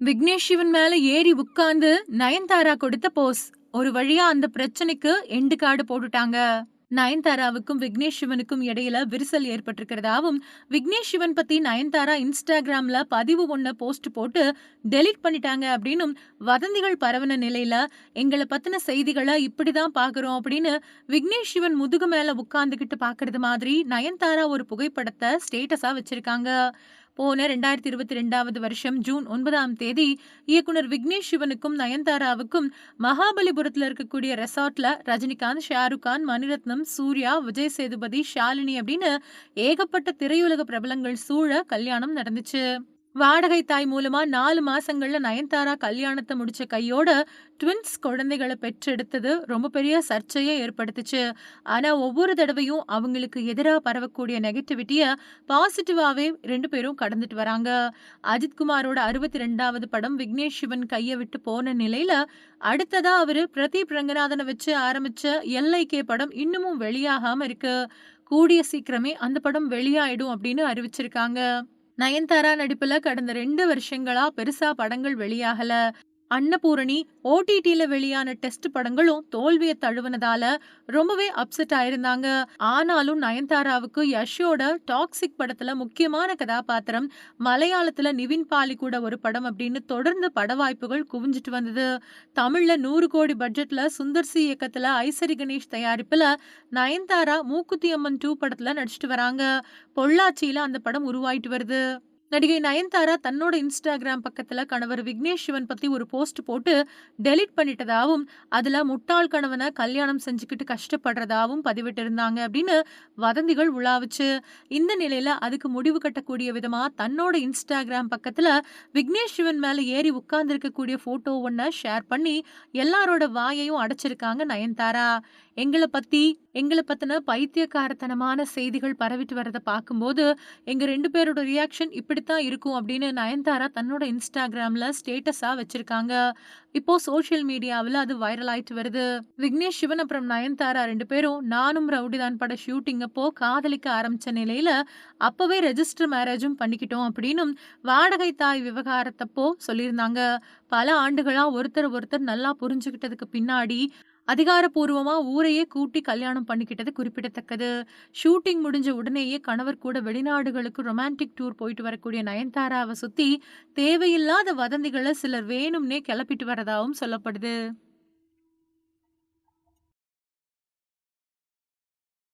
விக்னேஷ் சிவன் மேல ஏறி உட்கார்ந்து நயன்தாரா கொடுத்த போஸ். ஒரு வழியா அந்த பிரச்சனைக்கு எண்டு கார்டு போட்டுட்டாங்க. நயன்தாராவுக்கும் விக்னேஷ் சிவனுக்கும் இடையில விரிசல் ஏற்பட்டிருக்கிறதாவும் விக்னேஷ் சிவன் பத்தி நயன்தாரா இன்ஸ்டாகிராம்ல பதிவு ஒன்ன போஸ்ட் போட்டு டெலீட் பண்ணிட்டாங்க அப்படின்னும் வதந்திகள் பரவன நிலையில எங்களை பத்தின செய்திகளை இப்படிதான் பாக்குறோம் அப்படின்னு விக்னேஷ் சிவன் முதுகு மேல உட்கார்ந்துகிட்டு பாக்குறது மாதிரி நயன்தாரா ஒரு புகைப்படத்தை ஸ்டேட்டஸா வச்சிருக்காங்க. போன ரெண்டாயிரத்தி இருபத்தி ரெண்டாவது வருஷம் ஜூன் ஒன்பதாம் தேதி இயக்குனர் விக்னேஷ் சிவனுக்கும் நயன்தாராவுக்கும் மகாபலிபுரத்துல இருக்கக்கூடிய ரெசார்ட்ல ரஜினிகாந்த் ஷாருக் கான் மணிரத்னம் சூர்யா விஜய் சேதுபதி ஷாலினி அப்படின்னு ஏகப்பட்ட திரையுலக பிரபலங்கள் சூழ கல்யாணம் நடந்துச்சு. வாடகை தாய் மூலமா நாலு மாசங்கள்ல நயன்தாரா கல்யாணத்தை முடிச்ச கையோட ட்வின்ஸ் குழந்தைகளை பெற்றெடுத்தது ரொம்ப பெரிய சர்ச்சையை ஏற்படுத்துச்சு. ஆனா ஒவ்வொரு தடவையும் அவங்களுக்கு எதிராக பரவக்கூடிய நெகட்டிவிட்டிய பாசிட்டிவாவே ரெண்டு பேரும் கடந்துட்டு வராங்க. அஜித்குமாரோட அறுபத்தி ரெண்டாவது படம் விக்னேஷ் சிவன் கையை விட்டு போன நிலையில அடுத்ததா அவரு பிரதீப் ரங்கநாதனை வச்சு ஆரம்பிச்ச எல்ஐகே படம் இன்னமும் வெளியாகாம இருக்கு. கூடிய சீக்கிரமே அந்த படம் வெளியாயிடும் அப்படின்னு அறிவிச்சிருக்காங்க. நயன்தாரா நடிப்புல கடந்த ரெண்டு வருஷங்களா பெருசா படங்கள் வெளியாகல. அன்னபூரணி ஓடிடில வெளியான டெஸ்ட் படங்களும் தோல்வியை தழுவுனதால ரொம்பவே அப்செட் ஆயிருந்தாங்க. ஆனாலும் நயன்தாராவுக்கு யஷோட டாக்ஸிக் படத்துல முக்கியமான கதாபாத்திரம் மலையாளத்துல நிவின் பாலி கூட ஒரு படம் அப்படின்னு தொடர்ந்து பட வாய்ப்புகள் குவிஞ்சிட்டு வந்தது. தமிழ்ல நூறு கோடி பட்ஜெட்ல சுந்தர் சி இயக்கத்துல ஐசரி கணேஷ் தயாரிப்புல நயன்தாரா மூக்குத்தி அம்மன் டூ படத்துல நடிச்சிட்டு வராங்க. பொள்ளாச்சியில அந்த படம் உருவாயிட்டு வருது. நடிகை நயன்தாரா தன்னோட இன்ஸ்டாகிராம் பக்கத்துல கணவர் விக்னேஷ் சிவன் பத்தி ஒரு போஸ்ட் போட்டு டெலிட் பண்ணிட்டதாவும் அதுல முட்டாள் கணவனை கல்யாணம் செஞ்சுக்கிட்டு கஷ்டப்படுறதாவும் பதிவிட்டு இருந்தாங்க அப்படின்னு வதந்திகள் உலாவுச்சு. இந்த நிலையில அதுக்கு முடிவு கட்டக்கூடிய விதமா தன்னோட இன்ஸ்டாகிராம் பக்கத்துல விக்னேஷ் சிவன் மேல ஏறி உட்கார்ந்து இருக்கக்கூடிய போட்டோ ஒன்ன ஷேர் பண்ணி எல்லாரோட வாயையும் அடைச்சிருக்காங்க நயன்தாரா. எங்களை பத்தி எங்களை பத்தின பைத்தியக்காரத்தனமான செய்திகள் பரவிட்டு வரதை பார்க்கும்போது எங்க ரெண்டு பேரோட ரியாக்ஷன் இப்படித்தான் இருக்கும் அப்படின்னு நயன்தாரா தன்னோட இன்ஸ்டாகிராம்ல ஸ்டேட்டஸா வச்சிருக்காங்க. இப்போ சோஷியல் மீடியாவில் அது வைரல் ஆயிட்டு வருது. விக்னேஷ் சிவன் அப்புறம் நயன்தாரா ரெண்டு பேரும் நானும் ரவுடிதான் பட ஷூட்டிங் அப்போ காதலிக்க ஆரம்பிச்ச நிலையில அப்பவே ரெஜிஸ்டர் மேரேஜும் பண்ணிக்கிட்டோம் அப்படின்னும் வாடகை தாய் விவகாரத்தப்போ சொல்லியிருந்தாங்க. பல ஆண்டுகளா ஒருத்தர் ஒருத்தர் நல்லா புரிஞ்சுக்கிட்டதுக்கு பின்னாடி அதிகாரப்பூர்வமா ஊரையே கூட்டி கல்யாணம் பண்ணிக்கிட்டது குறிப்பிடத்தக்கது. ஷூட்டிங் முடிஞ்ச உடனேயே கணவர் கூட வெளிநாடுகளுக்கு ரொமான்டிக் டூர் போயிட்டு வரக்கூடிய நயன்தாராவை சுத்தி தேவையில்லாத வதந்திகளை சிலர் வேணும்னே கிளப்பிட்டு வரதாகவும் சொல்லப்படுது.